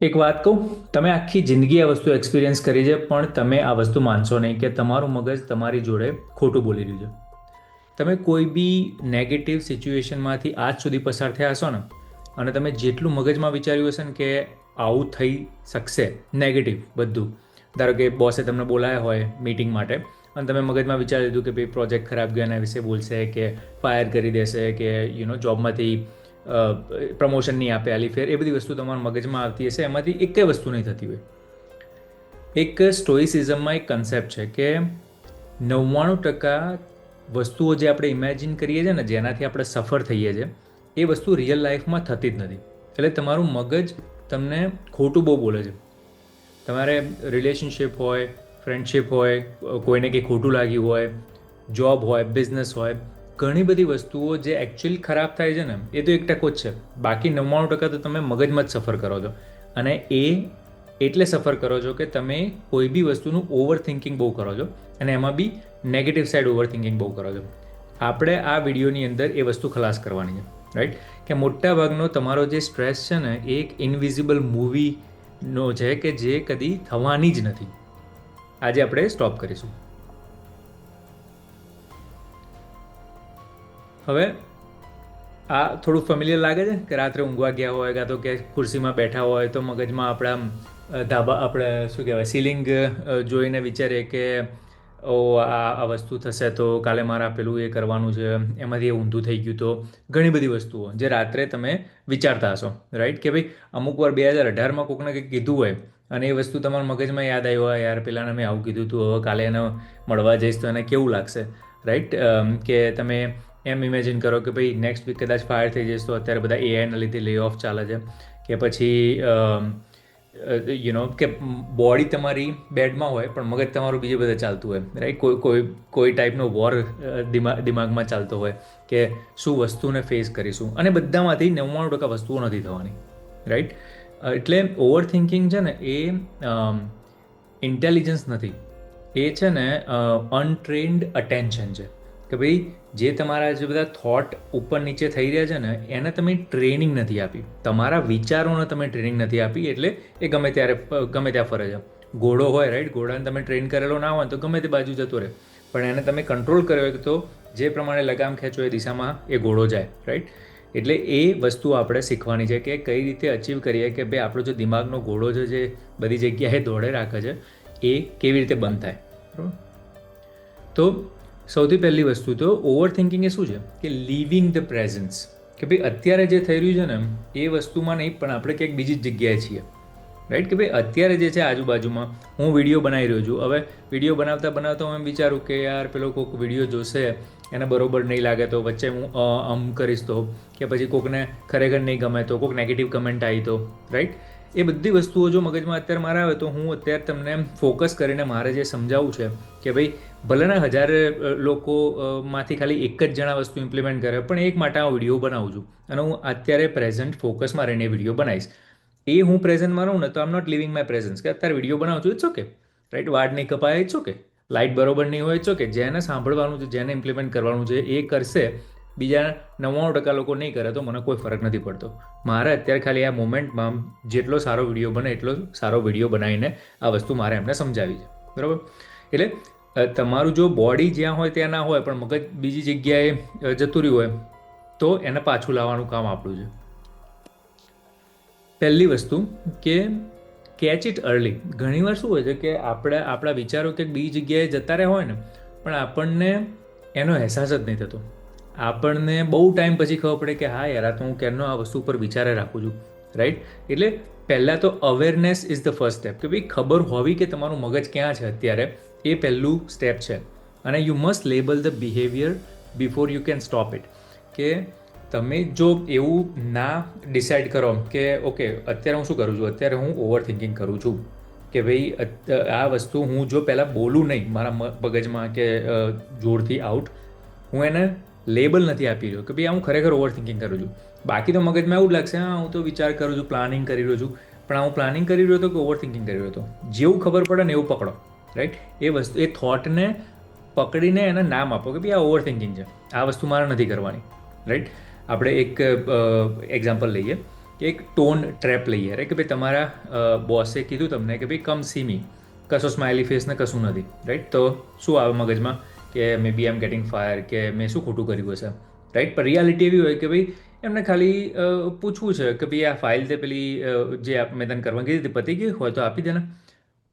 એક વાત કહું, તમે આખી જિંદગી આ વસ્તુ એક્સપિરિયન્સ કરી છે, પણ તમે આ વસ્તુ માનશો નહીં કે તમારું મગજ તમારી જોડે ખોટું બોલી રહ્યું છે. તમે કોઈ બી નેગેટિવ સિચ્યુએશનમાંથી આજ સુધી પસાર થયા હશો ને, અને તમે જેટલું મગજમાં વિચાર્યું હશે ને કે આવું થઈ શકશે નેગેટિવ બધું, ધારો કે બોસે તમને બોલાયા હોય મીટિંગ માટે, અને તમે મગજમાં વિચારી લીધું કે ભાઈ પ્રોજેક્ટ ખરાબ ગયો એના વિશે બોલશે કે ફાયર કરી દેશે કે યુ નો જોબમાંથી પ્રમોશન નહીં આપે આલી ફેર. એ બધી વસ્તુ તમારા મગજમાં આવતી હશે. એમાંથી એક વસ્તુ નહીં થતી હોય. એક સ્ટોઇસિઝમમાં એક કન્સેપ્ટ છે કે નવ્વાણું ટકા વસ્તુઓ જે આપણે ઇમેજિન કરીએ છીએ ને, જેનાથી આપણે સફર થઈએ છીએ, એ વસ્તુ રિયલ લાઈફમાં થતી જ નથી. એટલે તમારું મગજ તમને ખોટું બહુ બોલે છે. તમારે રિલેશનશિપ હોય ફ્રેન્ડશિપ હોય, કોઈને કંઈ ખોટું લાગ્યું હોય જોબ હોય બિઝનેસ હોય ઘણી બધી વસ્તુઓ જે એકચ્યુઅલી ખરાબ થાય છે ને, એ તો એક ટકો જ છે. બાકી નવ્વાણું ટકા તો તમે મગજમાં જ સફર કરો છો. અને એ એટલે સફર કરો છો કે તમે કોઈ બી વસ્તુનું ઓવર થિંકિંગ બહુ કરો છો અને એમાં બી નેગેટિવ સાઈડ ઓવર થિંકિંગ બહુ કરો છો. આપણે આ વિડીયોની અંદર એ વસ્તુ ખલાસ કરવાની છે રાઈટ કે મોટા ભાગનો તમારો જે સ્ટ્રેસ છે ને, એ એક ઇનવિઝિબલ મૂવીનો છે કે જે કદી થવાની જ નથી. આજે આપણે સ્ટોપ કરીશું. હવે આ થોડું ફેમિલિયર લાગે છે કે રાત્રે ઊંઘવા ગયા હોય કાં તો કે ખુરશીમાં બેઠા હોય તો મગજમાં આપણે આમ ધાબા, આપણે શું કહેવાય સીલિંગ જોઈને વિચારીએ કે, ઓ, આ આ વસ્તુ થશે તો કાલે મારે પેલું એ કરવાનું છે. એમાંથી એ ઊંધું થઈ ગયું તો ઘણી બધી વસ્તુઓ જે રાત્રે તમે વિચારતા હશો રાઈટ કે ભાઈ, અમુક વાર બે હજાર અઢારમાં કોકને કંઈક કીધું હોય અને એ વસ્તુ તમારા મગજમાં યાદ આવ્યું હોય, યાર, પેલાને મેં આવું કીધું હતું હવે કાલે એને મળવા જઈશ તો એને કેવું લાગશે? રાઈટ કે તમે એમ ઇમેજિન કરો કે ભાઈ નેક્સ્ટ વીક કદાચ ફાયર થઈ જશે તો અત્યારે બધા એઆઈના લીધે લે ઓફ ચાલે છે. કે પછી યુ નો કે બોડી તમારી બેડમાં હોય, પણ મગજ તમારું બીજું બધે ચાલતું હોય રાઈટ કોઈ કોઈ કોઈ ટાઈપનો વોર દિમાગ દિમાગમાં ચાલતો હોય કે શું વસ્તુને ફેસ કરીશું. અને બધામાંથી નવ્વાણું ટકા વસ્તુઓ નથી થવાની રાઈટ એટલે ઓવર થિંકિંગ છે ને એ ઇન્ટેલિજન્સ નથી. એ છે ને અનટ્રેન્ડ અટેન્શન છે. કે ભાઈ જે તમારા જે બધા થોટ ઉપર નીચે થઈ રહ્યા છે ને, એને તમે ટ્રેનિંગ નથી આપી. તમારા વિચારોને તમે ટ્રેનિંગ નથી આપી, એટલે એ ગમે ત્યારે, ગમે ત્યાં ફરે છે. ઘોડો હોય રાઈટ ઘોડાને તમે ટ્રેન કરેલો ના હોય તો ગમે તે બાજુ જતો રહે. પણ એને તમે કંટ્રોલ કર્યો હોય તો જે પ્રમાણે લગામ ખેંચો એ દિશામાં એ ઘોડો જાય રાઈટ એટલે એ વસ્તુ આપણે શીખવાની છે કે કઈ રીતે અચીવ કરીએ કે ભાઈ આપણો જે દિમાગનો ઘોડો છે, જે બધી જગ્યાએ દોડે, રાખે છે, એ કેવી રીતે બંધ થાય, બરાબર? તો સૌથી પહેલી વસ્તુ તો ઓવર થિંકિંગ એ શું છે? કે લિવિંગ ધ પ્રેઝન્સ કે ભાઈ અત્યારે જે થઈ રહ્યું છે ને, એ વસ્તુમાં નહીં, પણ આપણે ક્યાંક બીજી જગ્યાએ છીએ. રાઈટ કે ભાઈ અત્યારે જે છે આજુબાજુમાં, હું વીડિયો બનાવી રહ્યો છું. હવે વીડિયો બનાવતા બનાવતા હું એમ વિચારું કે યાર, પેલો કોઈક વીડિયો જોશે, એને બરોબર નહીં લાગે તો વચ્ચે હું આમ કરીશ તો. કે પછી કોકને ખરેખર નહીં ગમે તો કોઈક નેગેટિવ કમેન્ટ આવી તો. રાઈટ એ બધી વસ્તુઓ જો મગજમાં અત્યારે મારા આવે તો હું અત્યારે તમને ફોકસ કરીને મારે જે સમજાવવું છે કે ભાઈ ભલેના હજાર લોકોમાંથી ખાલી એક જ જણા વસ્તુ ઇમ્પ્લિમેન્ટ કરે, પણ એક માટે આ વીડિયો બનાવું છું. અને હું અત્યારે પ્રેઝન્ટ ફોકસમાં રહીને વીડિયો બનાવીશ. એ હું પ્રેઝન્ટમાં રહું ને તો આમ નોટ લિવિંગ માય પ્રેઝન્સ કે અત્યારે વીડિયો બનાવું છું ઇટ્સ ઓકે રાઈટ વાડ નહીં કપાય ઇટ્સ ઓકે લાઇટ બરોબર નહીં હોય ઇટ્સ ઓકે જેને સાંભળવાનું છે, જેને ઇમ્પ્લિમેન્ટ કરવાનું છે, એ કરશે. બીજા નવ્વાણું ટકા લોકો નહીં કરે, તો મને કોઈ ફરક નથી પડતો. મારે અત્યારે ખાલી આ મોમેન્ટમાં જેટલો સારો વીડિયો બને, એટલો સારો વીડિયો બનાવીને આ વસ્તુ મારે એમને સમજાવી છે. બરાબર? એટલે તમારું જો બોડી જ્યાં હોય ત્યાં ના હોય, પણ મગજ બીજી જગ્યાએ જતું રહ્યું હોય, તો એને પાછું લાવવાનું કામ આપણું છે. પહેલી વસ્તુ કે કેચ ઇટ અર્લી ઘણીવાર શું હોય છે કે આપણે, આપણા વિચારો કે બીજી જગ્યાએ જતા રહ્યા હોય ને, પણ આપણને એનો અહેસાસ જ નહીં થતો. આપણને બહુ ટાઈમ પછી ખબર પડે કે હા યાર તો હું કેમનો આ વસ્તુ ઉપર વિચારે રાખું છું. રાઈટ એટલે પહેલાં તો awareness is the first step કે ભાઈ ખબર હોવી કે તમારું મગજ ક્યાં છે અત્યારે? એ પહેલું સ્ટેપ છે. અને you must label the behaviour before you can stop it કે તમે જો એવું ના ડિસાઇડ કરો કે ઓકે અત્યારે હું શું કરું છું? અત્યારે હું ઓવર થિંકિંગ કરું છું. કે ભાઈ આ વસ્તુ હું જો પહેલાં બોલું નહીં, મારા મગજમાં કે જોરથી આઉટ હું એને લેબલ નથી આપી રહ્યો કે ભાઈ હું ખરેખર ઓવર થિંકિંગ કરું છું. બાકી તો મગજમાં એવું લાગશે, હા, હું તો વિચાર કરું છું પ્લાનિંગ કરી રહ્યો છું. પણ હું પ્લાનિંગ કરી રહ્યો હતો કે ઓવર થિંકિંગ કરી રહ્યો હતો? જેવું ખબર પડે ને એવું પકડો. રાઈટ એ વસ્તુ એ થોટને પકડીને એને નામ આપો કે ભાઈ આ ઓવર થિંકિંગ છે. આ વસ્તુ મારે નથી કરવાની. રાઈટ આપણે એક એક્ઝામ્પલ લઈએ. કે એક ટોન ટ્રેપ લઈએ. રાઈટ કે ભાઈ તમારા બોસે કીધું તમને કે ભાઈ કમ સી મી કશો સ્માઇલી ફેસ ને કશું નથી. રાઈટ તો શું આવે મગજમાં? કે મે બી એમ ગેટિંગ ફાયર કે મેં શું ખોટું કર્યું હશે? રાઈટ પણ રિયાલિટી એવી હોય કે ભાઈ એમને ખાલી પૂછવું છે કે ભાઈ આ ફાઇલ તે પેલી જે મેં તને કરવા કીધી હતી પતી ગઈ હોય તો આપી દેને.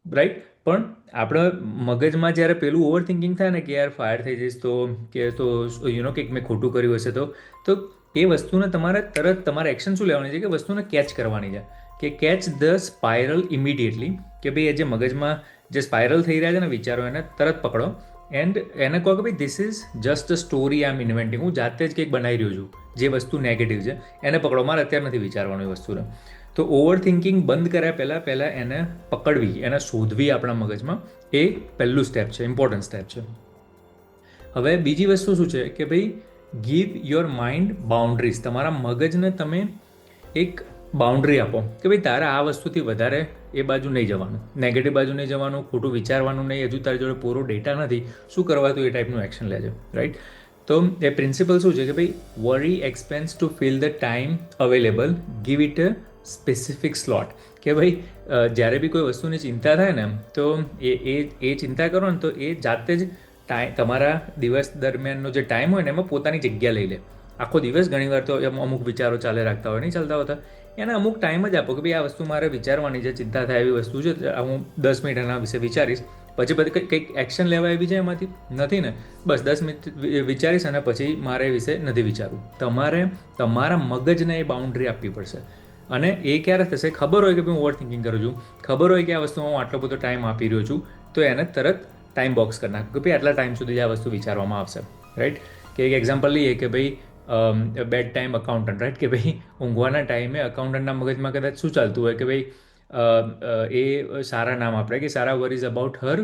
રાઈટ પણ આપણે મગજમાં જ્યારે પેલું ઓવર થિંકિંગ થાય ને કે યાર ફાયર થઈ જઈશ તો કે તો યુ નો કે મેં ખોટું કર્યું હશે તો તો એ વસ્તુને તમારે તરત તમારે એક્શન શું લેવાની છે કે વસ્તુને કેચ કરવાની છે. કે કેચ ધ સ્પાયરલ ઇમિડિયેટલી કે ભાઈ એ જે મગજમાં જે સ્પાયરલ થઈ રહ્યા છે ને વિચારો એને તરત પકડો. એન્ડ એને કહો કે ભાઈ this is just a story I am inventing હું જાતે જ કંઈક બનાવી રહ્યો છું, જે વસ્તુ નેગેટિવ છે, એને પકડો. મારે અત્યારે નથી વિચારવાનું એ વસ્તુને. તો ઓવર થિંકિંગ બંધ કર્યા પહેલાં પહેલાં એને પકડવી, એને શોધવી આપણા મગજમાં એ પહેલું સ્ટેપ છે ઇમ્પોર્ટન્ટ સ્ટેપ છે. હવે બીજી વસ્તુ શું છે કે ભાઈ ગીવ યોર માઇન્ડ બાઉન્ડ્રીઝ તમારા મગજને તમે એક બાઉન્ડ્રી આપો કે ભાઈ, તારે આ વસ્તુથી વધારે એ બાજુ નહીં જવાનું. નેગેટિવ બાજુ નહીં જવાનું, ખોટું વિચારવાનું નહીં, હજુ તારી જોડે પૂરો ડેટા નથી. શું કરવા તું એ ટાઈપનું એક્શન લેજો રાઈટ તો એ પ્રિન્સિપલ શું છે કે ભાઈ worry expands to fill the time available give it a specific slot કે ભાઈ જ્યારે બી કોઈ વસ્તુની ચિંતા થાય ને તો એ એ એ ચિંતા કરો ને તો એ જાતે જ ટાઈમ તમારા દિવસ દરમિયાનનો જે ટાઈમ હોય ને એમાં પોતાની જગ્યા લઈ લે. આખો દિવસ ઘણીવાર તો અમુક વિચારો ચાલે, રાખતા હોય, નહીં ચાલતા હોતા. એને અમુક ટાઈમ જ આપો કે ભાઈ, આ વસ્તુ મારે વિચારવાની છે, ચિંતા થાય એવી વસ્તુ છે હું દસ મિનિટ એના વિશે વિચારીશ. પછી બધી કંઈક એક્શન લેવા એવી છે એમાંથી? નથી ને? બસ દસ મિનિટ વિચારીશ અને પછી મારે એ વિશે નથી વિચારવું. તમારે તમારા મગજને એ બાઉન્ડ્રી આપવી પડશે. અને એ ક્યારે થશે? ખબર હોય કે હું ઓવર થિંકિંગ કરું છું. ખબર હોય કે આ વસ્તુ હું આટલો બધો ટાઈમ આપી રહ્યો છું, તો એને તરત ટાઈમ બોક્સ કરી નાખો કે ભાઈ આટલા ટાઈમ સુધી આ વસ્તુ વિચારવામાં આવશે. રાઈટ કે એક એક્ઝામ્પલ લઈએ કે ભાઈ બેડ ટાઈમ અકાઉન્ટન્ટ રાઈટ કે ભાઈ ઊંઘવાના ટાઈમે અકાઉન્ટન્ટના મગજમાં કદાચ શું ચાલતું હોય કે ભાઈ એ સારા નામ આપણે કે Sara worries about her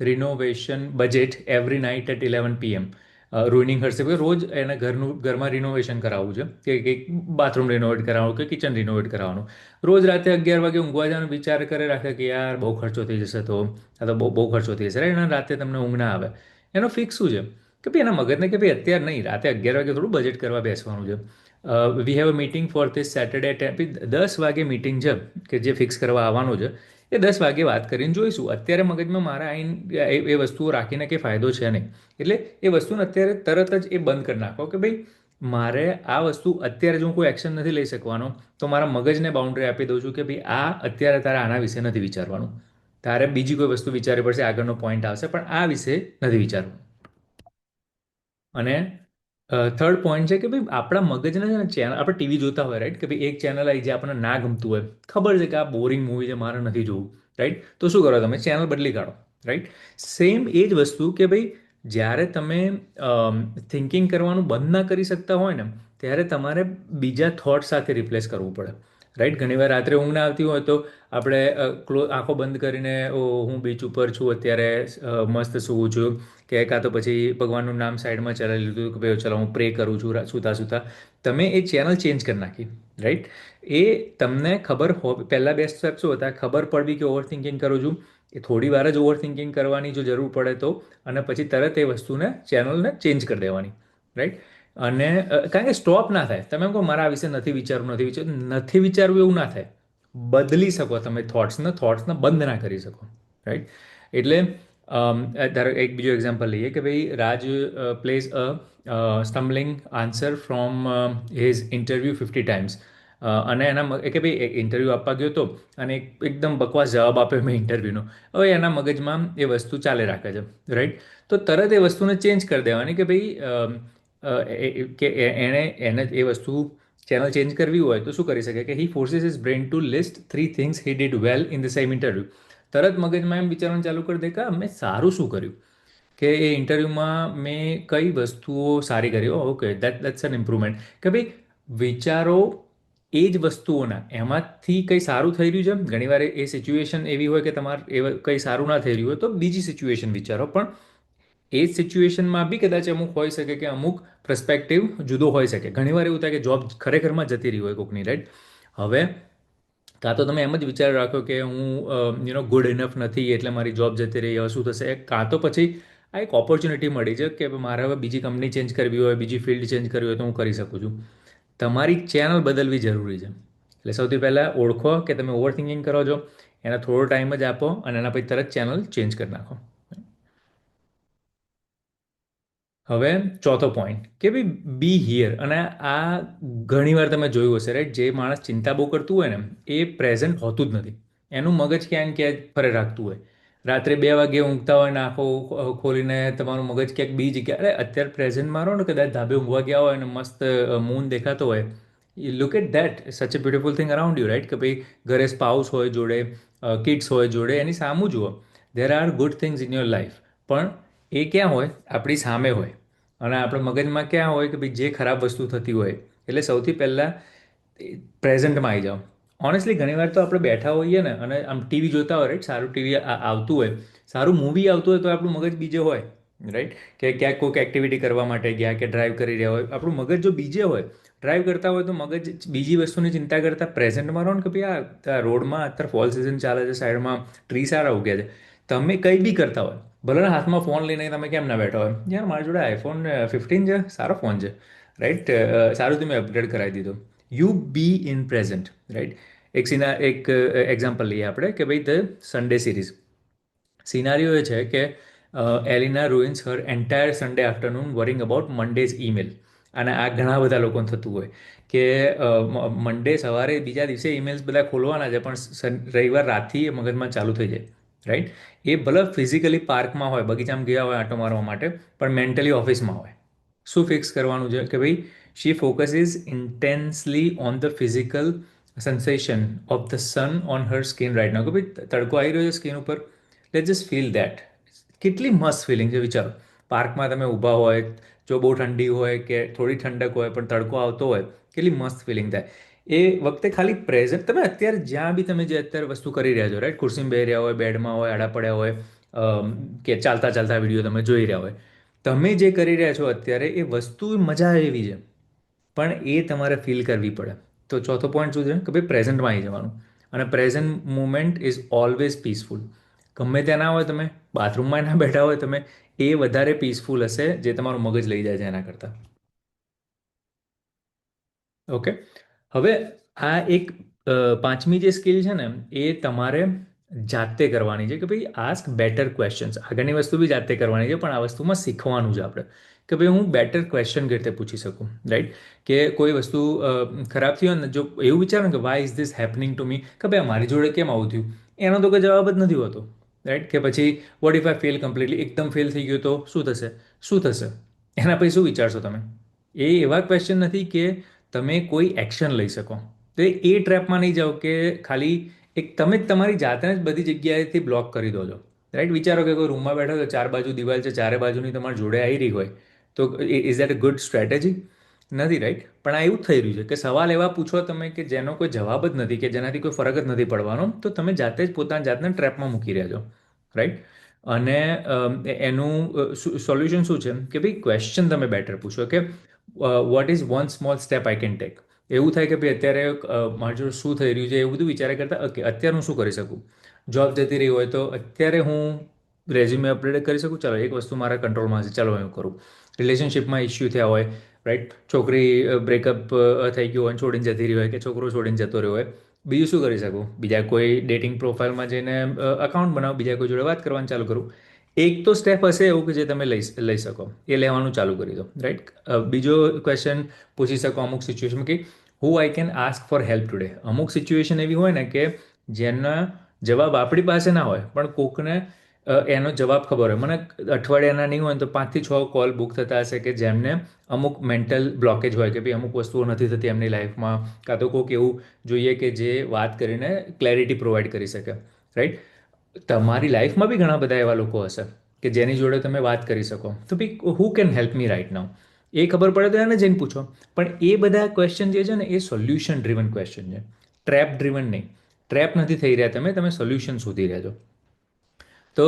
renovation budget every night at eleven PM ruining hers કે રોજ એને ઘરનું, ઘરમાં રિનોવેશન કરાવવું છે? કે કંઈક બાથરૂમ રિનોવેટ કરાવવાનું કે કિચન રિનોવેટ કરાવવાનું? રોજ રાતે અગિયાર વાગે ઊંઘવા જવાનો વિચાર કરે, રાખે કે યાર બહુ ખર્ચો થઈ જશે તો, આ તો બહુ બહુ ખર્ચો થઈ જશે. એના રાતે તમને ઊંઘ ના આવે. એનો ફિક્સ શું છે? કે ભાઈ એના મગજને કે ભાઈ અત્યારે નહીં, રાતે અગિયાર વાગે થોડું બજેટ કરવા બેસવાનું છે. We have a meeting for this Saturday ten દસ વાગે મિટિંગ છે, કે જે ફિક્સ કરવા આવવાનું છે. એ દસ વાગે વાત કરીને જોઈશું. અત્યારે મગજમાં મારા આઈન એ વસ્તુઓ રાખીને કંઈ ફાયદો છે નહીં. એટલે એ વસ્તુને અત્યારે તરત જ એ બંધ કરી નાખો કે ભાઈ, મારે આ વસ્તુ અત્યારે જો હું કોઈ એક્શન નથી લઈ શકવાનો. તો મારા મગજને બાઉન્ડ્રી આપી દઉં છું કે ભાઈ, આ અત્યારે તારે આના વિશે નથી વિચારવાનું. તારે બીજી કોઈ વસ્તુ વિચારવી પડશે, આગળનો પોઈન્ટ આવશે, પણ આ વિશે નથી વિચારવું અને થર્ડ પોઈન્ટ છે કે ભાઈ આપણા મગજને છે ને ચેનલ આપણે ટીવી જોતા હોય રાઈટ કે ભાઈ એક ચેનલ આવી જે આપણને ના ગમતું હોય. ખબર છે કે આ બોરિંગ મૂવી છે, મારે નથી જોવું રાઈટ તો શું કરો તમે? ચેનલ બદલી કાઢો રાઈટ સેમ એ જ વસ્તુ કે ભાઈ જ્યારે તમે થિંકિંગ કરવાનું બંધ ના કરી શકતા હોય ને, ત્યારે તમારે બીજા થોટ સાથે રિપ્લેસ કરવું પડે રાઈટ ઘણીવાર રાત્રે ઊંઘ ના આવતી હોય તો આપણે ક્લો આંખો બંધ કરીને ઓ હું બીચ ઉપર છું, અત્યારે મસ્ત સૂવું છું. કે કાં તો પછી ભગવાનનું નામ સાઈડમાં ચલાવી લીધું કે ભાઈ ચલો, હું પ્રે કરું છું સૂતા સૂતા. તમે એ ચેનલ ચેન્જ કરી નાખી રાઈટ એ તમને ખબર હો, પહેલાં બે સ્ટેપ શું હતા? ખબર પડવી કે ઓવર થિંકિંગ કરું છું? એ થોડી વાર જ ઓવર થિંકિંગ કરવાની જો જરૂર પડે તો, અને પછી તરત એ વસ્તુને ચેનલને ચેન્જ કરી દેવાની રાઈટ અને કારણ કે સ્ટોપ ના થાય. તમે એમ કહો, મારા વિશે નથી વિચારવું નથી વિચારવું નથી વિચારવું એવું ના થાય. બદલી શકો તમે થોટ્સને થોટ્સને બંધ ના કરી શકો રાઈટ એટલે ધારો એક બીજો એક્ઝામ્પલ લઈએ કે ભાઈ Raj plays a stumbling answer from his interview fifty times અને એના કે ભાઈ ઇન્ટરવ્યૂ આપવા ગયો હતો અને એકદમ બકવાસ જવાબ આપ્યો મેં ઇન્ટરવ્યૂનો હવે એના મગજમાં એ વસ્તુ ચાલે રાખે છે રાઈટ તો તરત એ વસ્તુને ચેન્જ કરી દેવાની કે ભાઈ કે એણે એને એ વસ્તુ ચેનલ ચેન્જ કરવી હોય તો શું કરી શકે કે he forces his brain to list three things he did well in the same interview તરત મગજમાં એમ વિચારવાનું ચાલુ કરી દે કે મેં સારું શું કર્યું? કે એ ઇન્ટરવ્યૂમાં મેં કઈ વસ્તુઓ સારી કરી? Okay that that's an improvement કે ભાઈ, વિચારો એ જ વસ્તુઓના. એમાંથી કંઈ સારું થઈ રહ્યું છે ઘણીવાર એ સિચ્યુએશન એવી હોય કે તમારે, એ કંઈ સારું ના થઈ રહ્યું હોય તો બીજી સિચ્યુએશન વિચારો. પણ એ સિચ્યુએશનમાં બી કદાચ અમુક હોઈ શકે કે અમુક પ્રસ્પેક્ટિવ જુદો હોઈ શકે. ઘણીવાર એવું થાય કે જોબ ખરેખરમાં જતી રહી હોય કોકની રાઈટ હવે કાં તો તમે એમ જ વિચાર રાખો કે હું યુ નો ગુડ ઇનફ નથી, એટલે મારી જોબ જતી રહી, હવે શું થશે? કાં તો પછી આ એક ઓપોર્ચ્યુનિટી મળી છે કે મારે હવે બીજી કંપની ચેન્જ કરવી હોય, બીજી ફિલ્ડ ચેન્જ કરવી હોય તો હું કરી શકું છું. તમારી ચેનલ બદલવી જરૂરી છે. એટલે સૌથી પહેલાં ઓળખો કે તમે ઓવર થિંકિંગ કરો છો, એના થોડો ટાઈમ જ આપો અને એના પછી તરત ચેનલ ચેન્જ કરી નાખો. હવે ચોથો પોઈન્ટ કે ભાઈ બી હિયર અને આ ઘણીવાર તમે જોયું હશે રાઈટ જે માણસ ચિંતા બહુ કરતું હોય ને, એ પ્રેઝન્ટ હોતું જ નથી. એનું મગજ ક્યાંય ક્યાંક ફરે રાખતું હોય. રાત્રે બે વાગે ઊંઘતા હોય ને આંખો ખોલીને તમારું મગજ ક્યાંક બી જગ્યા, અરે, અત્યારે પ્રેઝન્ટમાં મારો ને, કદાચ ધાબે ઊંઘવા ગયા હોય અને મસ્ત મૂન દેખાતો હોય look at that such a beautiful thing around you right કે ભાઈ, ઘરે સ્પાઉસ હોય જોડે કિડ્સ હોય જોડે, એની સામું જુઓ. There are good things in your life પણ એ ક્યાં હોય? આપણી સામે હોય. અને આપણે મગજમાં ક્યાં હોય કે ભાઈ જે ખરાબ વસ્તુ થતી હોય, એટલે સૌથી પહેલાં પ્રેઝન્ટમાં આવી જાઓ. ઓનેસ્ટલી ઘણીવાર તો આપણે બેઠા હોઈએ ને અને આમ ટીવી જોતા હોય રાઈટ સારું ટીવી આવતું હોય. સારું મૂવી આવતું હોય તો આપણું મગજ બીજે હોય રાઈટ કે ક્યાંક કોઈક એક્ટિવિટી કરવા માટે ગયા કે ડ્રાઈવ કરી રહ્યા હોય. આપણું મગજ જો બીજે હોય ડ્રાઈવ કરતા હોય તો મગજ બીજી વસ્તુની ચિંતા કરતાં પ્રેઝન્ટમાં રહો ને કે ભાઈ આ રોડમાં અત્યારે ફોલ સિઝન ચાલે છે સાઈડમાં ટ્રી સારા ઉગ્યા છે. તમે કંઈ બી કરતા હોય, ભલે હાથમાં ફોન લઈને તમે કેમ ના બેઠા હોય. યાર, મારી જોડે આઈફોન ફિફ્ટીન છે, સારો ફોન છે રાઈટ સારું તમે અપગ્રેડ કરાવી દીધો. You be in present right એક સિના, એક એક્ઝામ્પલ લઈએ આપણે કે ભાઈ ધ સન્ડે સિરીઝ સિનારીઓ એ છે કે Elina ruins her entire Sunday afternoon worrying about Monday's email અને આ ઘણા બધા લોકોને થતું હોય કે મંડે સવારે બીજા દિવસે ઈમેલ્સ બધા ખોલવાના છે, પણ રવિવાર રાતથી મગજમાં ચાલુ થઈ જાય. રાઈટ એ ભલે ફિઝિકલી પાર્કમાં હોય, બગીચામાં ગયા હોય, આંટો મારવા માટે, પણ મેન્ટલી ઓફિસમાં હોય. શું ફિક્સ કરવાનું છે? કે ભાઈ she focus is intensely on the physical sensation of the sun on her skin right now કે ભાઈ તડકો આવી રહ્યો છે સ્કિન ઉપર. લેટ જસ્ટ ફીલ દેટ કેટલી મસ્ત ફિલિંગ છે, વિચારો. પાર્કમાં તમે ઊભા હોય, જો બહુ ઠંડી હોય કે થોડી ઠંડક હોય, પણ તડકો આવતો હોય, કેટલી મસ્ત ફિલિંગ થાય. એ વખતે ખાલી પ્રેઝન્ટ તમે અત્યારે જ્યાં બી તમે જે અત્યારે વસ્તુ કરી રહ્યા છો રાઈટ ખુરશીમાં બે રહ્યા હોય, બેડમાં હોય, આડા પડ્યા હોય કે ચાલતા ચાલતા વીડિયો તમે જોઈ રહ્યા હોય. તમે જે કરી રહ્યા છો અત્યારે એ વસ્તુ મજા એવી છે. પણ એ તમારે ફીલ કરવી પડે. તો ચોથો પોઈન્ટ શું છે? કે ભાઈ પ્રેઝન્ટમાં આવી જવાનું. અને present moment is always peaceful ગમે ત્યાં ના હોય તમે બાથરૂમમાં ના બેઠા હોય તમે, એ વધારે પીસફુલ હશે જે તમારું મગજ લઈ જાય છે એના કરતાં. ઓકે હવે આ એક પાંચમી જે સ્કિલ છે ને, એ તમારે જાતે કરવાની છે કે ભાઈ આસ્ક બેટર ક્વેશ્ચન્સ આગળની વસ્તુ બી જાતે કરવાની છે, પણ આ વસ્તુમાં શીખવાનું છે આપણે. કે ભાઈ હું બેટર ક્વેશ્ચન કઈ રીતે પૂછી શકું રાઈટ કે કોઈ વસ્તુ ખરાબ થઈ ને જો એવું વિચારો કે why is this happening to me કે ભાઈ મારી જોડે કેમ આવું થયું? એનો તો કોઈ જવાબ જ નથી હોતો રાઈટ કે પછી what if I fail completely એકદમ ફેલ થઈ ગયો તો શું થશે? શું થશે? એના પછી શું વિચારશો તમે? એ એવા ક્વેશ્ચન નથી કે તમે કોઈ એક્શન લઈ શકો. તો એ ટ્રેપમાં નહીં જાઓ કે ખાલી એક તમે જ તમારી જાતને જ બધી જગ્યાએથી બ્લોક કરી દો છો. રાઈટ વિચારો કે કોઈ રૂમમાં બેઠો તો ચાર બાજુ દિવાલ છે, ચારે બાજુની તમારી જોડે આવી રહી હોય. તો is that a good strategy નથી રાઈટ પણ આ એવું થઈ રહ્યું છે કે સવાલ એવા પૂછો તમે કે જેનો કોઈ જવાબ જ નથી કે જેનાથી કોઈ ફરક જ નથી પડવાનો, તો તમે જાતે જ પોતાની જાતને ટ્રેપમાં મૂકી રહ્યા છો. રાઈટ અને એનું સોલ્યુશન શું છે? કે ભાઈ ક્વેશ્ચન તમે બેટર પૂછો કે what is one small step I can take એવું થાય કે ભાઈ અત્યારે મારી જોડે શું થઈ રહ્યું છે એવું બધું વિચારે કરતાં ઓકે અત્યારે હું શું કરી શકું? જોબ જતી રહી હોય તો અત્યારે હું રેઝ્યુમે અપડેટ કરી શકું? ચાલો, એક વસ્તુ મારા કંટ્રોલમાં છે ચાલો, હું કરું. રિલેશનશિપમાં ઇસ્યુ થયા હોય રાઈટ છોકરી બ્રેકઅપ થઈ ગયું હોય, છોડીને જતી રહી હોય કે છોકરો છોડીને જતો રહ્યો હોય, બીજું શું કરી શકું? બીજા કોઈ ડેટિંગ પ્રોફાઇલમાં જઈને અકાઉન્ટ બનાવું, બીજા કોઈ જોડે વાત કરવાનું ચાલુ કરું. એક તો સ્ટેપ હશે એવું કે જે તમે લઈ લઈ શકો. એ લેવાનું ચાલુ કરી દો રાઈટ બીજો ક્વેશ્ચન પૂછી શકો અમુક સિચ્યુએશન કે who I can ask for help today અમુક સિચ્યુએશન એવી હોય ને કે, જેના જવાબ આપણી પાસે ના હોય, પણ કોકને એનો જવાબ ખબર હોય. મને અઠવાડિયાના નહીં હોય તો પાંચથી છ કોલ બુક થતા હશે કે જેમને અમુક મેન્ટલ બ્લોકેજ હોય કે ભાઈ અમુક વસ્તુઓ નથી થતી એમની લાઈફમાં કાં તો કોઈક એવું જોઈએ કે જે વાત કરીને ક્લેરિટી પ્રોવાઈડ કરી શકે રાઈટ તમારી લાઈફમાં બી ઘણા બધા એવા લોકો હશે કે જેની જોડે તમે વાત કરી શકો. તો બી who can help me right now એ ખબર પડે તો એને જઈને પૂછો. પણ એ બધા ક્વેશ્ચન જે છે ને, એ સોલ્યુશન ડ્રીવન ક્વેશ્ચન છે. ટ્રેપ ડ્રીવન નહીં. ટ્રેપ નથી થઈ રહ્યા તમે તમે સોલ્યુશન શોધી રહ્યા છો તો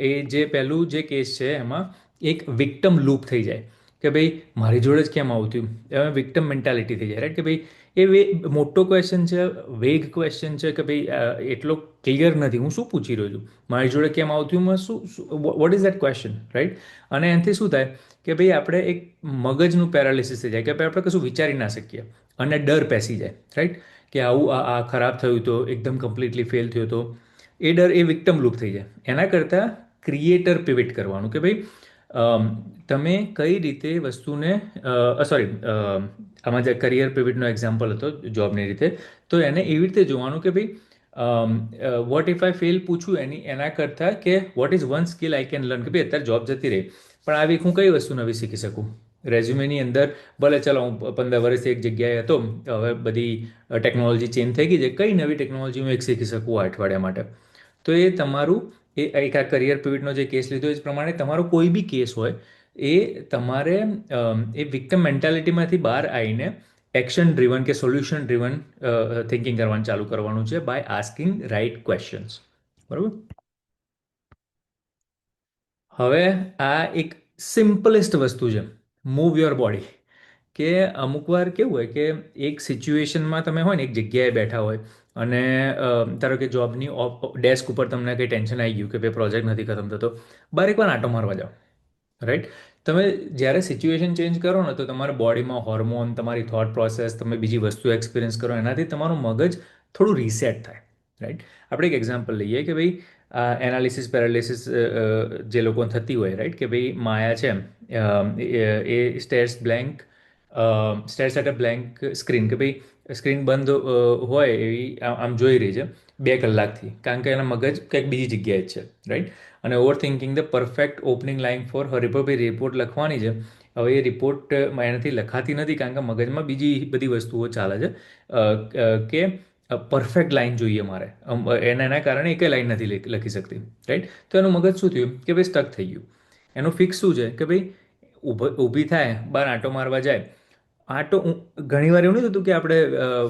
એ જે પહેલું જે કેસ છે એમાં એક વિક્ટમ લૂપ થઈ જાય. કે ભાઈ, મારી જોડે જ કેમ આવતું એમાં વિક્ટમ મેન્ટાલિટી થઈ જાય રાઈટ કે ભાઈ એ વે મોટો ક્વેશ્ચન છે, વેગ ક્વેશ્ચન છે કે ભાઈ એટલો ક્લિયર નથી. હું શું પૂછી રહ્યો છું? મારી જોડે કેમ આવતું હું શું what is that question right અને એનાથી શું થાય કે ભાઈ, આપણે એક મગજનું પેરાલિસિસ થઈ જાય, કે આપણે કશું વિચારી ના શકીએ. અને ડર પેસી જાય રાઈટ કે આવું આ ખરાબ થયું તો, એકદમ કમ્પ્લીટલી ફેલ થયો તો, એ ડર એ વિક્ટમ લૂપ થઈ જાય. એના કરતાં ક્રિએટર પિવિટ કરવાનું કે ભાઈ તમે કઈ રીતે વસ્તુને સોરી આમાં જે કરિયર પિવિટનો એક્ઝામ્પલ હતો જોબની રીતે, તો એને એવી રીતે જોવાનું કે ભાઈ વોટ ઇફ આઈ ફેલ પૂછું એની, એના કરતાં કે what is one skill I can learn કે ભાઈ અત્યારે જોબ જતી રહી. પણ આવી હું કઈ વસ્તુ નવી શીખી શકું? રેઝ્યુમેની અંદર, ભલે ચાલો હું પંદર વર્ષથી એક જગ્યાએ હતો, હવે બધી ટેકનોલોજી ચેન્જ થઈ ગઈ છે, કઈ નવી ટેકનોલોજી હું એક શીખી શકું આ અઠવાડિયા માટે? તો એ તમારું, એ એક આ કરિયર પિવિટનો જે કેસ લીધો એ પ્રમાણે તમારો કોઈ બી કેસ હોય એ તમારે એ વિક્ટમ મેન્ટાલિટીમાંથી બહાર આવીને એક્શન ડ્રીવન કે સોલ્યુશન ડ્રીવન થિંકિંગ કરવાનું ચાલુ કરવાનું છે બાય આસ્કિંગ રાઇટ ક્વેશ્ચન્સ બરાબર? હવે આ એક સિમ્પલેસ્ટ વસ્તુ છે. મૂવ યોર બોડી કે અમુક વાર કેવું હોય કે એક સિચ્યુએશનમાં તમે હોય ને, એક જગ્યાએ બેઠા હોય અને ધારો કે જોબની ડેસ્ક ઉપર તમને કંઈ ટેન્શન આવી ગયું કે ભાઈ પ્રોજેક્ટ નથી ખતમ થતો, બાર એકવાર આંટો મારવા જાઓ. રાઈટ તમે જ્યારે સિચ્યુએશન ચેન્જ કરો ને, તો તમારા બોડીમાં હોર્મોન તમારી થોટ પ્રોસેસ તમે બીજી વસ્તુ એક્સપિરિયન્સ કરો, એનાથી તમારું મગજ થોડું રીસેટ થાય. રાઈટ આપણે એક એક્ઝામ્પલ લઈએ કે ભાઈ એનાલિસિસ પેરાલિસિસ જે લોકો થતી હોય રાઈટ કે ભાઈ માયા છે એ stares blank stares at a blank screen કે ભાઈ સ્ક્રીન બંધ હોય એવી આમ જોઈ રહી છે બે કલાકથી. કારણ કે એના મગજ કંઈક બીજી જગ્યાએ જ છે. રાઈટ અને overthinking the perfect opening line for Haribhai report લખવાની છે. હવે એ રિપોર્ટ એનાથી લખાતી નથી કારણ કે મગજમાં બીજી બધી વસ્તુઓ ચાલે છે. કે પરફેક્ટ લાઇન જોઈએ મારે. એના એના કારણે એક લાઇન નથી લખી શકતી. રાઈટ તો એનું મગજ શું થયું? કે ભાઈ સ્ટક થઈ ગયું. એનું ફિક્સ શું છે? કે ભાઈ ઊભી થાય બહાર આંટો મારવા જાય આ તો ઘણીવાર એવું નહીં થતું કે આપણે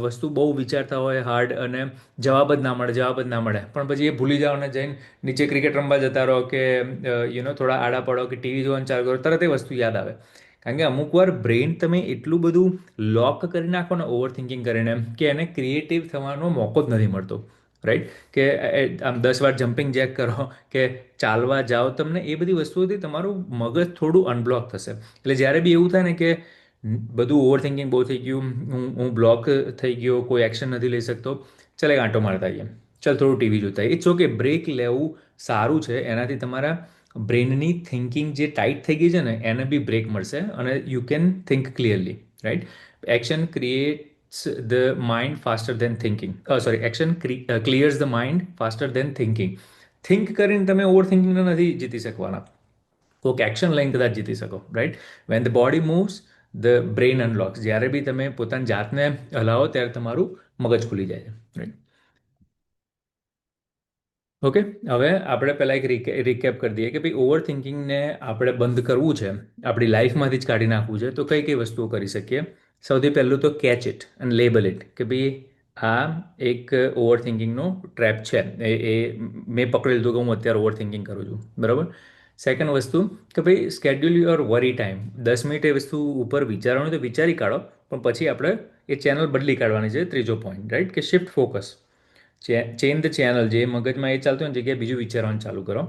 વસ્તુ બહુ વિચારતા હોય હાર્ડ અને જવાબ જ ના મળે, જવાબ જ ના મળે. પણ પછી એ ભૂલી જાઓ અને જઈને નીચે ક્રિકેટ રમવા જતા રહો કે યુ નો થોડા આડા પડો કે ટીવી જોવાનું ચાલુ કરો, તરત એ વસ્તુ યાદ આવે. કારણ કે અમુક વાર બ્રેઇન તમે એટલું બધું લોક કરી નાખો ને ઓવર થિંકિંગ કરીને કે એને ક્રિએટિવ થવાનો મોકો જ નથી મળતો. રાઈટ કે આમ દસ વાર જમ્પિંગ જેક કરો કે ચાલવા જાઓ, તમને એ બધી વસ્તુઓથી તમારું મગજ થોડું અનબ્લોક થશે. એટલે જ્યારે બી એવું થાય ને કે બધું ઓવર થિંકિંગ બહુ થઈ ગયું. હું હું બ્લોક થઈ ગયો, કોઈ એક્શન નથી લઈ શકતો. ચાલ આંટો મારતા આવીએ. ચાલ થોડું ટીવી જોતા ઇટ્સ ઓકે બ્રેક લેવું સારું છે. એનાથી તમારા બ્રેનની થિંકિંગ જે ટાઈટ થઈ ગઈ છે ને, એને બી બ્રેક મળશે અને you can think clearly right action creates the mind faster than thinking sorry action clears the mind faster than thinking think કરીને તમે ઓવર થિંકિંગને નથી જીતી શકવાના. કોઈક એક્શન લઈને કદાચ જીતી શકો right when the body moves the brain unlocks જ્યારે બી તમે પોતાની જાતને હલાવો ત્યારે તમારું મગજ ખુલી જાય છે. રાઈટ ઓકે હવે આપણે પહેલાં એક રિકેપ કરી દઈએ કે ભાઈ ઓવર થિંકિંગને આપણે બંધ કરવું છે આપણી લાઈફમાંથી જ કાઢી નાખવું છે તો કઈ કઈ વસ્તુઓ કરી શકીએ? સૌથી પહેલું તો કેચ ઇટ અને લેબલ ઇટ કે ભાઈ આ એક ઓવર થિંકિંગનો ટ્રેપ છે. એ એ મેં પકડી લીધું કે હું અત્યારે ઓવર થિંકિંગ કરું છું. બરાબર? સેકન્ડ વસ્તુ, કે ભાઈ સ્કેડ્યુલ યોર વરી ટાઈમ દસ મિનિટ એ વસ્તુ ઉપર વિચારવાનું તો વિચારી કાઢો, પણ પછી આપણે એ ચેનલ બદલી કાઢવાની છે ત્રીજો પોઈન્ટ રાઈટ કે shift focus change the channel જે મગજમાં એ ચાલતું હોય જગ્યાએ બીજું વિચારવાનું ચાલુ કરો.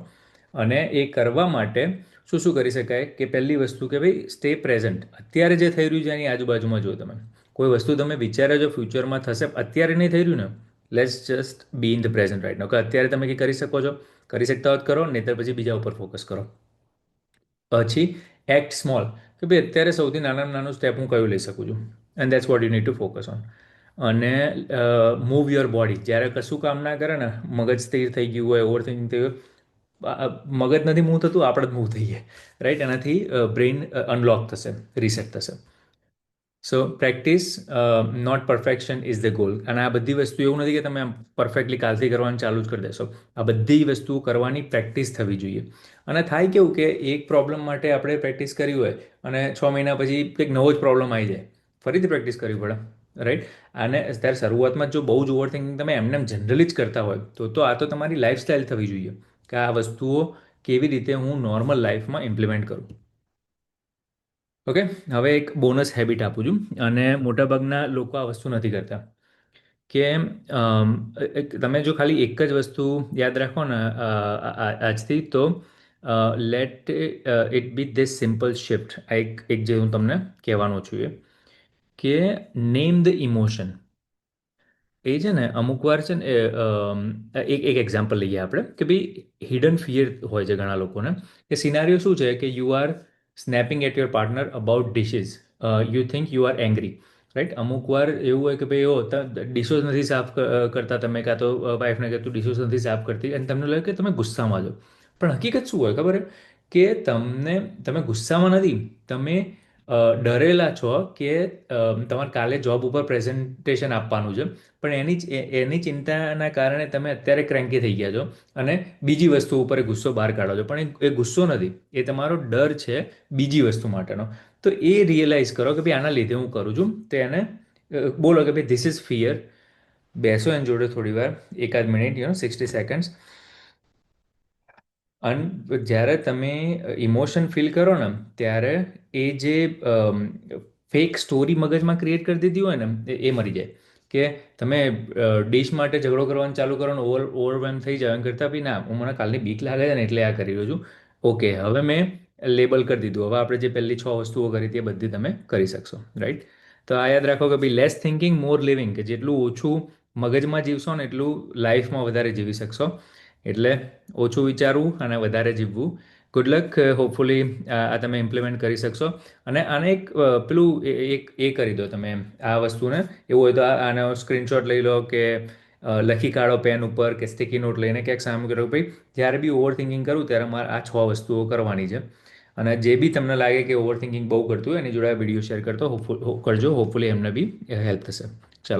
અને એ કરવા માટે શું શું કરી શકાય? કે પહેલી વસ્તુ કે ભાઈ સ્ટે પ્રેઝન્ટ અત્યારે જે થઈ રહ્યું છે એની આજુબાજુમાં જુઓ તમે. કોઈ વસ્તુ તમે વિચાર્યા જો ફ્યુચરમાં થશે, અત્યારે નહીં થઈ રહ્યું ને let's just be in the present right નો કે અત્યારે તમે કંઈ કરી શકો છો? કરી શકતા હોત કરો, નહીતર પછી બીજા ઉપર ફોકસ કરો. પછી એક્ટ સ્મોલ કે ભાઈ અત્યારે સૌથી નાનામાં નાનું સ્ટેપ હું કયું લઈ શકું છું? And that's what you need to focus on અને મૂવ યોર બોડી જ્યારે કશું કામ ના કરે ને, મગજ સ્થિર થઈ ગયું હોય ઓવર થિંકિંગ થઈ ગયું મગજ નથી મૂવ થતું, આપણે જ મૂવ થઈએ. રાઈટ એનાથી બ્રેઇન અનલોક થશે રિસેટ થશે. So practice not perfection is the goal અને આ બધી વસ્તુ એવું નથી કે તમે પરફેક્ટલી કાલથી કરવાનું ચાલુ જ કરી દેશો. આ બધી વસ્તુઓ કરવાની પ્રેક્ટિસ થવી જોઈએ. અને થાય કેવું કે એક પ્રોબ્લેમ માટે આપણે પ્રેક્ટિસ કરી હોય અને છ મહિના પછી કંઈક નવો જ પ્રોબ્લેમ આવી જાય. ફરીથી પ્રેક્ટિસ કરવી પડે રાઈટ અને ત્યારે શરૂઆતમાં જો બહુ જ ઓવર થિંકિંગ તમે એમને જનરલી જ કરતા હોય, તો તો આ તો તમારી લાઈફસ્ટાઈલ થવી જોઈએ. કે આ વસ્તુઓ કેવી રીતે હું નોર્મલ લાઈફમાં ઇમ્પ્લિમેન્ટ કરું. ઓકે હવે એક બોનસ હેબિટ આપું છું અને મોટાભાગના લોકો આ વસ્તુ નથી કરતા. કે તમે જો ખાલી એક જ વસ્તુ યાદ રાખો ને આજથી તો let it be this simple shift આ એક એક જે હું તમને કહેવાનો છું એ. કે નેમ ધ ઇમોશન એ છે ને, અમુક વાર છે ને એક એક એક્ઝામ્પલ લઈએ આપણે, કે ભાઈ હિડન ફિયર હોય છે ઘણા લોકોને, કે સિનારીઓ શું છે? કે you are snapping at your partner about dishes you think you are angry right અમુક વાર એવું હોય કે ભાઈ, ઓ ડિશોઝ નથી સાફ કરતા તમે કાં તો વાઈફને કે તું ડિશોઝ નથી સાફ કરતી. અને તમને લાગે કે તમે ગુસ્સામાં છો. પણ હકીકત શું હોય ખબર કે તમને, તમે ગુસ્સામાં નથી, તમે ડરેલા છો કે તમારે કાલે જોબ ઉપર પ્રેઝન્ટેશન આપવાનું છે, પણ એની એની ચિંતાના કારણે તમે અત્યારે ક્રેન્કી થઈ ગયા છો અને બીજી વસ્તુ ઉપર ગુસ્સો બહાર કાઢો છો. પણ એ ગુસ્સો નથી, એ તમારો ડર છે બીજી વસ્તુ માટેનો. તો એ રિયલાઇઝ કરો કે ભાઈ આના લીધે હું કરું છું. તો એને બોલો કે ભાઈ ધીસ ઇઝ ફિયર બેસો એની જોડે થોડી વાર, એકાદ minute you know sixty seconds અન જ્યારે તમે ઇમોશન ફીલ કરો ને, ત્યારે એ જે ફેક સ્ટોરી મગજમાં ક્રિએટ કરી દીધી હોય ને, એ મરી જાય. કે તમે ડિશ માટે ઝઘડો કરવાનું ચાલુ કરો ને, ઓવર ઓવરવેમ થઈ જાય એમ કરતાં બી ના, હું મને કાલની બીક લાગે છે ને, એટલે આ કરી રહ્યો છું. ઓકે હવે મેં લેબલ કરી દીધું. હવે આપણે જે પહેલી છ વસ્તુઓ કરી હતી એ બધી તમે કરી શકશો રાઈટ તો આ યાદ રાખો કે ભાઈ લેસ થિંકિંગ મોર લિવિંગ કે જેટલું ઓછું મગજમાં જીવશો ને, એટલું લાઈફમાં વધારે જીવી શકશો. એટલે ઓછું વિચારવું અને વધારે જીવવું. ગુડ લક હોપફુલી આ તમે ઇમ્પ્લિમેન્ટ કરી શકશો. અને આને એક પેલું એક, એ કરી દો તમે આ વસ્તુને. એવું હોય તો આનો સ્ક્રીનશોટ લઈ લો કે લખી કાઢો પેન ઉપર કે સ્ટિકી નોટ લઈને ક્યાંક સામે કરો ભાઈ, જ્યારે બી ઓવર થિંકિંગ કરું ત્યારે મારે આ છ વસ્તુઓ કરવાની છે. અને જે બી તમને લાગે કે ઓવર થિંકિંગ બહુ કરતું હોય, એની જોડે વીડિયો શેર કરતો હોપફુલ કરજો. હોપફુલી એમને બી હેલ્પ થશે.